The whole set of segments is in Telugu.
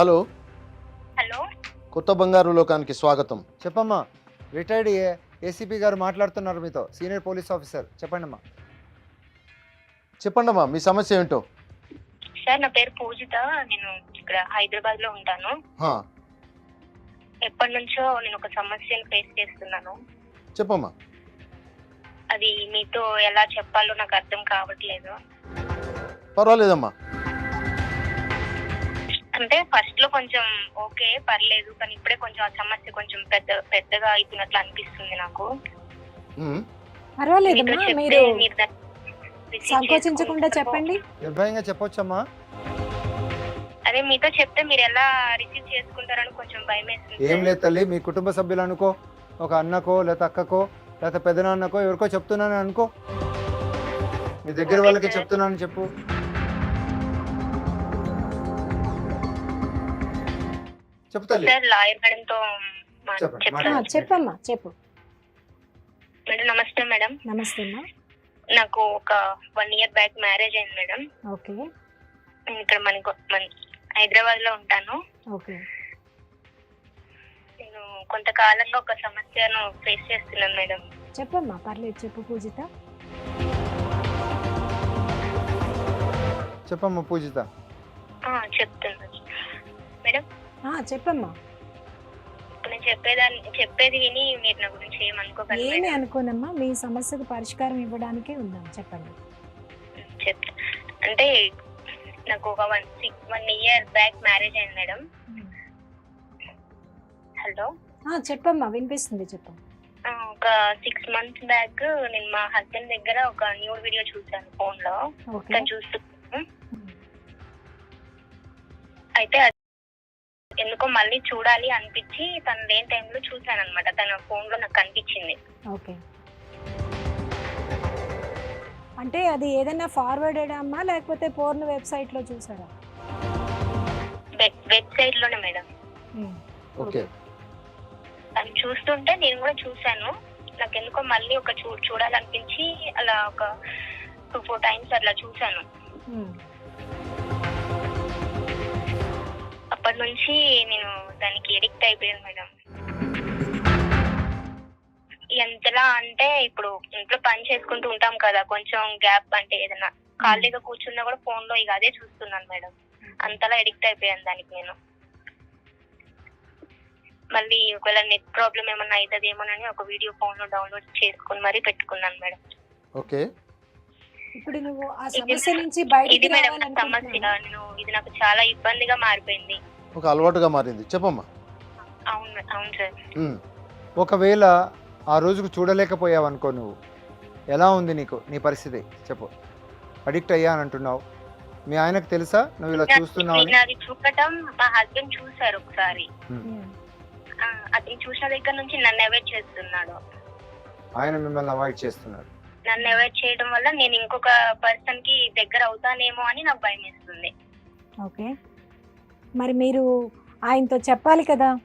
హలో. హలో. కొత్త బంగారు లోకానికి స్వాగతం. చెప్పమ్మా రిటైర్డ్ ఏసీపీ గారు మాట్లాడుతున్నారు మీతో సీనియర్ పోలీస్ ఆఫీసర్. చెప్పండి అమ్మా చెప్పండమ్మా మీ సమస్య ఏంటో? సార్ నా పేరు పూజిత. నేను ఇక్కడ హైదరాబాద్లో ఉంటాను. హా, ఎప్పటి నుంచో నేను ఒక సమస్యను ఫేస్ చేస్తున్నాను. చెప్పమ్మా. అది మీతో ఎలా చెప్పాలో నాకు అర్థం కావట్లేదు. పర్వాలేదమ్మా. అంటే ఫస్ట్లో కొంచెం ఓకే పర్లేదు కానీ ఇప్పుడే కొంచెం ఆ సమస్య కొంచెం పెద్ద పెద్దగా అవుతున్నట్లు అనిపిస్తుంది నాకు. మీతో చెప్తే మీరు మీరు దాన్ని receive సంకోచించకుండా చేసుకుంటారో- చెప్పండి. నిర్భయంగా చెప్పొచ్చమ్మా. అదే మీతో చెప్తే మీరు ఎలా రిసీవ్ చేసుకుంటారని కొంచెం భయం వేస్తుంది. ఏం లేదు తల్లి మీ కుటుంబ సభ్యులు అనుకో ఒక అన్నకో లేకపోతే అక్కకో లేకపోతే పెదనాన్నకో ఎవరికో చెప్తున్నాను అనుకో. మీ దగ్గర వాళ్ళకి. చెప్తున్నాను చెప్పు. చెప్తాను. చెప్పమ్మా చెప్పు. మేడం నమస్తే మేడం. నమస్తే అమ్మా. నాకు ఒక వన్ ఇయర్ బ్యాక్ మ్యారేజ్ అయింది మేడం. ఓకే. నేను ఇక్కడ మనకు మన హైదరాబాద్లో ఉంటాను. ఓకే. నేను కొంతకాలంగా ఒక సమస్యను ఫేస్ చేస్తున్నాను మేడం. చెప్పమ్మా పర్లేదు చెప్పు పూజిత. చెప్పమ్మా పూజిత. ఆ, చెప్తున్నాను మేడం చెప్పమ్మా. నేను చెప్పేదాన్ని చెప్పేది విని మీరు నా గురించి ఏమనుకోకండి ఏమి అనుకోనమ్మా మీ సమస్యకు పరిష్కారం ఇవ్వడానికే ఉందాం చెప్పండి. చెప్తా అంటే నాకు ఒక one six one year back marriage అయింది మేడం. హలో? ఆ, చెప్పమ్మా వినిపిస్తుంది చెప్పు. ఆ, ఒక సిక్స్ మంత్స్ బ్యాక్ నేను మా హస్బెండ్ దగ్గర ఒక న్యూడ్ వీడియో చూసాను ఫోన్లో ఓకే. తను చూస్తూ అయితే ఎందుకో మళ్ళీ చూడాలి అనిపించి తను లేని టైంలో చూసాను అనమాట తన ఫోన్లో నాకు కనిపించింది. ఓకే. అంటే అది ఏదైనా ఫార్వర్డెడ్ అమ్మా లేకపోతే పోర్న్ వెబ్సైట్లో చూసారా? వెబ్సైట్లోనే మేడం. ఓకే. తను చూస్తుంటే నేను కూడా చూసాను నాకు ఎందుకో మళ్ళీ ఒక చూ చూడాలనిపించి అలా ఒక టూ ఫోర్ టైమ్స్ అట్లా చూసాను అప్పటి నుంచి నేను దానికి ఎడిక్ట్ అయిపోయాను మేడం. ఎంతలా అంటే ఇప్పుడు ఇంట్లో పని చేసుకుంటూ ఉంటాం కదా కొంచెం గ్యాప్ అంటే ఏదైనా ఖాళీగా కూర్చున్నా కూడా ఫోన్లో ఇక అదే చూస్తున్నాను మేడం. అంతలా ఎడిక్ట్ అయిపోయాను దానికి నేను. మళ్ళీ ఒకవేళ నెట్ ప్రాబ్లం ఏమన్నా అవుతుందేమోనని ఒక వీడియో ఫోన్లో డౌన్లోడ్ చేసుకుని మరీ పెట్టుకున్నాను మేడం. ఓకే. ఇప్పుడు నువ్వు ఆ ఇది- సమస్య నుంచి బయటికి ఇది మేడం నా సమస్య రావాలనుకుంటున్నావా? నేను ఇది నాకు చాలా ఇబ్బందిగా మారిపోయింది. ఒక అలవాటుగా మారింది. చెప్పమ్మా. అవును అవును సార్. ఉమ్, ఒకవేళ ఆ రోజుకు చూడలేకపోయావు అనుకో నువ్వు ఎలా ఉంది నీకు? నీ పరిస్థితి? చెప్పు. అడిక్ట్ అయ్యా అని అంటున్నావు. మీ ఆయనకు తెలుసా? నువ్వు ఇలా చూస్తున్నావు నేను అది చూడటం మా హస్బెండ్ చూసారు ఒకసారి. ఉమ్, ఆ, అది చూసిన దగ్గర నుంచి నన్ను అవాయిడ్ చేస్తున్నాడు. ఆయన మిమ్మల్ని అవాయిడ్ చేస్తున్నారు నన్ను అవాయిడ్ చేయడం వల్ల నేను ఇంకొక పర్సన్కి దగ్గర అవుతానేమో అని నాకు భయం వేస్తుంది. ఓకే. మరి మీరు ఆయనతో చెప్పాలి కదా?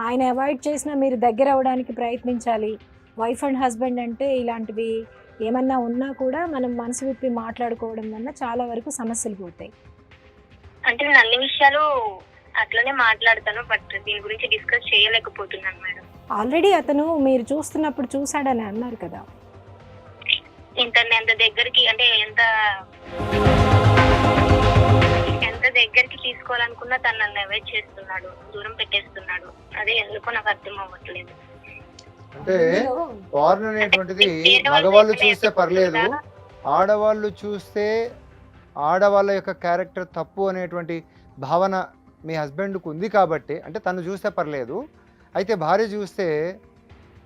ఆయన అవాయిడ్ చేసినా మీరు దగ్గర అవ్వడానికి ప్రయత్నించాలి. వైఫ్ అండ్ హస్బెండ్ అంటే ఇలాంటివి ఏమన్నా ఉన్నా కూడా మనం మనసు విప్పి మాట్లాడుకోవడం వల్ల చాలా వరకు సమస్యలు పోతాయి. అంటే నేను అన్ని విషయాలు అట్లనే మాట్లాడతాను బట్ దీని గురించి డిస్కస్ చేయలేకపోతున్నాను మేడం. ఆల్రెడీ అతను మీరు చూస్తున్నప్పుడు చూశాడని అన్నారు కదా. ఇంత ఎంత దగ్గరికి అంటే ఎంత ఎంత దగ్గరికి తీసుకోవాలనుకున్నా తను నన్ను అవాయిడ్ చేస్తున్నాడు దూరం పెట్టేస్తున్నాడు. అదే ఎందుకో నాకు అర్థం అవ్వట్లేదు. అంటే పార్న్ అనేటువంటిది మగవాళ్ళు చూస్తే పర్లేదు ఆడవాళ్ళు చూస్తే ఆడవాళ్ళ యొక్క క్యారెక్టర్ తప్పు అనేటువంటి భావన మీ హస్బెండ్కు ఉంది కాబట్టి అంటే తను చూస్తే పర్లేదు అయితే భార్య చూస్తే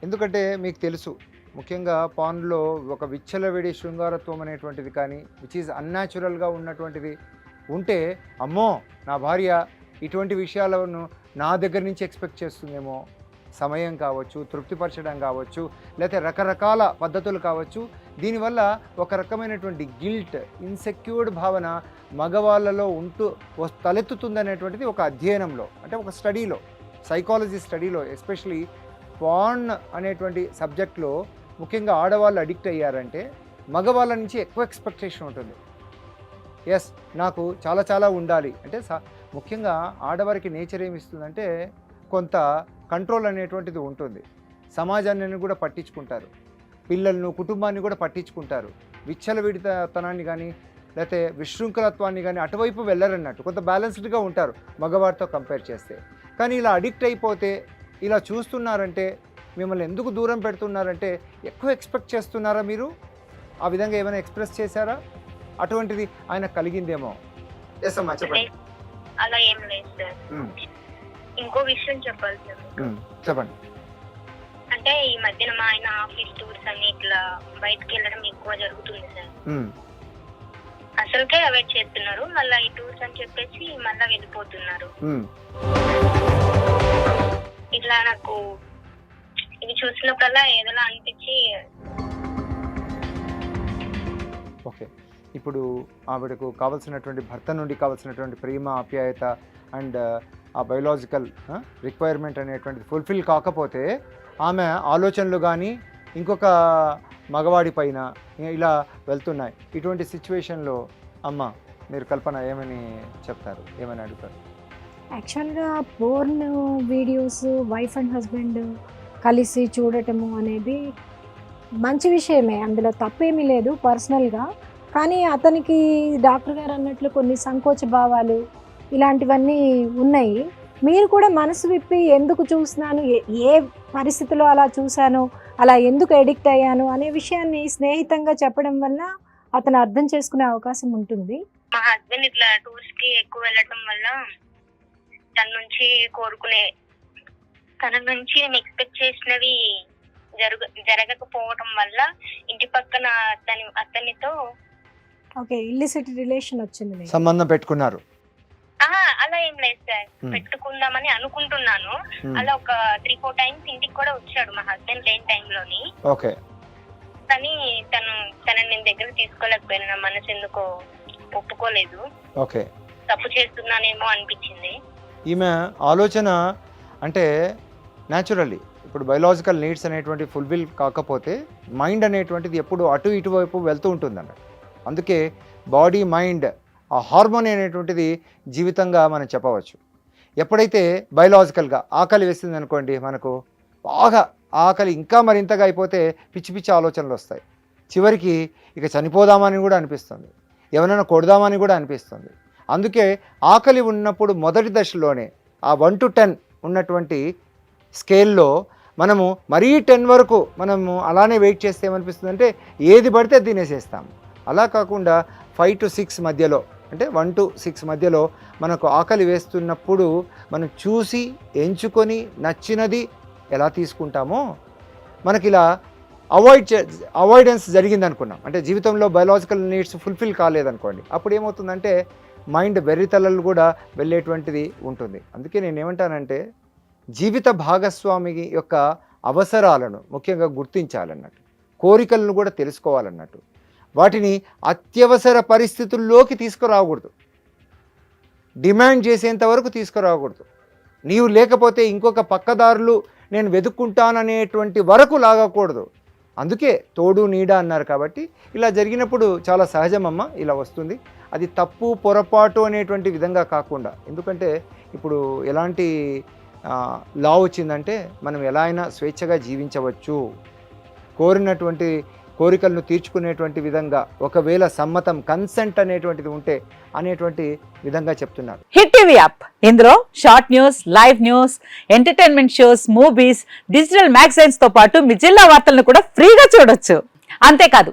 ఎందుకంటే మీకు తెలుసు ముఖ్యంగా పాన్లో ఒక విచ్చలవిడి శృంగారత్వం అనేటువంటిది కానీ విచ్ ఈజ్ అన్యాచురల్గా ఉన్నటువంటిది ఉంటే అమ్మో నా భార్య ఇటువంటి విషయాలను నా దగ్గర నుంచి ఎక్స్పెక్ట్ చేస్తుందేమో. సమయం కావచ్చు తృప్తిపరచడం కావచ్చు లేకపోతే రకరకాల పద్ధతులు కావచ్చు. దీనివల్ల ఒక రకమైనటువంటి గిల్ట్ ఇన్సెక్యూర్డ్ భావన మగవాళ్ళలో ఉంటూ తలెత్తుతుంది తలెత్తుతుందనేటువంటిది ఒక అధ్యయనంలో అంటే ఒక స్టడీలో సైకాలజీ స్టడీలో ఎస్పెషలీ పాన్ అనేటువంటి సబ్జెక్ట్లో ముఖ్యంగా ఆడవాళ్ళు అడిక్ట్ అయ్యారంటే మగవాళ్ళ నుంచి ఎక్కువ ఎక్స్పెక్టేషన్ ఉంటుంది. ఎస్ నాకు చాలా చాలా ఉండాలి. అంటే స- ముఖ్యంగా ఆడవారికి నేచర్ ఏమిస్తుందంటే కొంత కంట్రోల్ అనేటువంటిది ఉంటుంది. సమాజాన్ని కూడా పట్టించుకుంటారు. పిల్లలను కుటుంబాన్ని కూడా పట్టించుకుంటారు. విచ్చలవిడితనాన్ని కానీ లేకపోతే విశృంఖలత్వాన్ని కానీ అటువైపు వెళ్ళరన్నట్టు కొంత బ్యాలెన్స్డ్గా ఉంటారు మగవారితో కంపేర్ చేస్తే. కానీ ఇలా అడిక్ట్ అయిపోతే ఇలా చూస్తున్నారంటే మిమ్మల్ని ఎందుకు దూరం పెడుతున్నారంటే ఎక్కువ ఎక్స్పెక్ట్ చేస్తున్నారా మీరు? ఆ విధంగా ఏమైనా ఎక్స్ప్రెస్ చేశారా? అటువంటిది ఆయన కలిగిందేమో. ఎస్ అమ్మా చెప్పండి. అలా ఏం లేదు సార్ ఉమ్, ఇంకో విషయం చెప్పాలి సార్. ఉమ్, చెప్పండి. అంటే ఈ మధ్యన మా ఆయన ఆఫీస్ టూర్స్ అని ఇట్లా బయటకు వెళ్ళడం ఎక్కువ జరుగుతుంది సార్ ఉమ్, అసలుకే అవాయిడ్ చేస్తున్నారు మళ్ళీ ఈ టూర్స్ అని చెప్పేసి మళ్ళీ వెళ్ళిపోతున్నారు. ఇట్లా నాకు ఇవి చూసినప్పుడల్లా ఏదోలా అనిపించి ఓకే. ఇప్పుడు ఆవిడకు కావలసినటువంటి భర్త నుండి కావలసినటువంటి ప్రేమ ఆప్యాయత అండ్ ఆ బయోలాజికల్ రిక్వైర్మెంట్ అనేటువంటిది ఫుల్ఫిల్ కాకపోతే ఆమె ఆలోచనలు కానీ ఇంకొక మగవాడి పైన ఇలా వెళ్తున్నాయి. ఇటువంటి సిచ్యువేషన్లో అమ్మ మీరు కల్పన ఏమని చెప్తారు? ఏమని అడుగుతారు? యాక్చువల్గా porn videos wife and husband కలిసి చూడటము అనేది మంచి విషయమే. అందులో తప్పేమీ లేదు పర్సనల్గా. కానీ అతనికి డాక్టర్ గారు అన్నట్లు కొన్ని సంకోచ భావాలు ఇలాంటివన్నీ ఉన్నాయి. మీరు కూడా మనసు విప్పి ఎందుకు చూస్తున్నాను ఏ- ఏ పరిస్థితిలో అలా చూశాను? అలా ఎందుకు ఎడిక్ట్ అయ్యాను? అనే విషయాన్ని స్నేహితంగా చెప్పడం వల్ల అతను అర్థం చేసుకునే అవకాశం ఉంటుంది. మా హస్బెండ్ ఇట్లా టూర్స్కి ఎక్కువ వెళ్ళటం వల్ల తన నుంచి కోరుకునే తన నుంచి నేను ఎక్స్పెక్ట్ చేసినవి జరుగ జరగకపోవటం వల్ల ఇంటి పక్కన అతని అతనితో ఓకే ఇల్లిసిట్ రిలేషన్ వచ్చింది మీకు. సంబంధం పెట్టుకున్నారు. ఆహా అలా ఏం లేదు సార్. Hmm. పెట్టుకుందామని అనుకుంటున్నాను. ఉమ్, అలా ఒక త్రీ ఫోర్ టైమ్స్ ఇంటికి కూడా వచ్చాడు మా హస్బెండ్ లేని టైంలోని ఓకే. కానీ తను తనని నేను దగ్గర తీసుకోలేకపోయాను. నా మనసు ఎందుకో ఒప్పుకోలేదు. ఓకే. తప్పు చేస్తున్నానేమో అనిపించింది. ఈమె ఆలోచన అంటే న్యాచురల్లీ ఇప్పుడు బయలాజికల్ నీడ్స్ అనేటువంటి ఫుల్ఫిల్ కాకపోతే మైండ్ అనేటువంటిది ఎప్పుడు అటు ఇటువైపు వెళ్తూ ఉంటుంది అందుకే బాడీ మైండ్ ఆ హార్మోన్ అనేటువంటిది జీవితంగా మనం చెప్పవచ్చు. ఎప్పుడైతే బయలాజికల్గా ఆకలి వేసింది అనుకోండి మనకు బాగా ఆకలి ఇంకా మరింతగా అయిపోతే పిచ్చి పిచ్చి ఆలోచనలు వస్తాయి. చివరికి ఇక చనిపోదామని కూడా అనిపిస్తుంది. ఎవరైనా కొడదామని కూడా అనిపిస్తుంది. అందుకే ఆకలి ఉన్నప్పుడు మొదటి దశలోనే ఆ వన్ టు టెన్ ఉన్నటువంటి స్కేల్లో మనము మరీ టెన్ వరకు మనము అలానే వెయిట్ చేస్తే ఏమనిపిస్తుంది అంటే ఏది పడితే తినేసేస్తాం. అలా కాకుండా ఫైవ్ టు సిక్స్ మధ్యలో అంటే వన్ టు సిక్స్ మధ్యలో మనకు ఆకలి వేస్తున్నప్పుడు మనం చూసి ఎంచుకొని నచ్చినది ఎలా తీసుకుంటామో మనకి ఇలా అవాయిడ్ చే అవాయిడెన్స్ జరిగింది అనుకున్నాం అంటే జీవితంలో బయలాజికల్ నీడ్స్ ఫుల్ఫిల్ కాలేదనుకోండి. అప్పుడు ఏమవుతుందంటే మైండ్ వెర్రితలలు కూడా వెళ్ళేటువంటిది ఉంటుంది. అందుకే నేను ఏమంటానంటే జీవిత భాగస్వామి యొక్క అవసరాలను ముఖ్యంగా గుర్తించాలన్నట్టు కోరికలను కూడా తెలుసుకోవాలన్నట్టు వాటిని అత్యవసర పరిస్థితుల్లోకి తీసుకురాకూడదు. డిమాండ్ చేసేంత వరకు తీసుకురాకూడదు. నీవు లేకపోతే ఇంకొక పక్కదారులు నేను వెతుక్కుంటాననేటువంటి వరకు లాగకూడదు. అందుకే తోడు నీడ అన్నారు కాబట్టి ఇలా జరిగినప్పుడు చాలా సహజమమ్మ ఇలా వస్తుంది. అది తప్పు పొరపాటు అనేటువంటి విధంగా కాకుండా ఎందుకంటే ఇప్పుడు ఎలాంటి లా వచ్చిందంటే మనం ఎలా అయినా స్వేచ్ఛగా జీవించవచ్చు. కోరినటువంటి కోరికలను తీర్చుకునేటువంటి విధంగా ఒకవేళ సమ్మతం కన్సెంట్ అనేటువంటిది ఉంటే అనేటువంటి విధంగా చెప్తున్నారు. Hit TV app. ఇందులో short news live news entertainment shows movies digital మ్యాగజైన్స్తో పాటు మీ జిల్లా వార్తలను కూడా ఫ్రీగా చూడొచ్చు. అంతేకాదు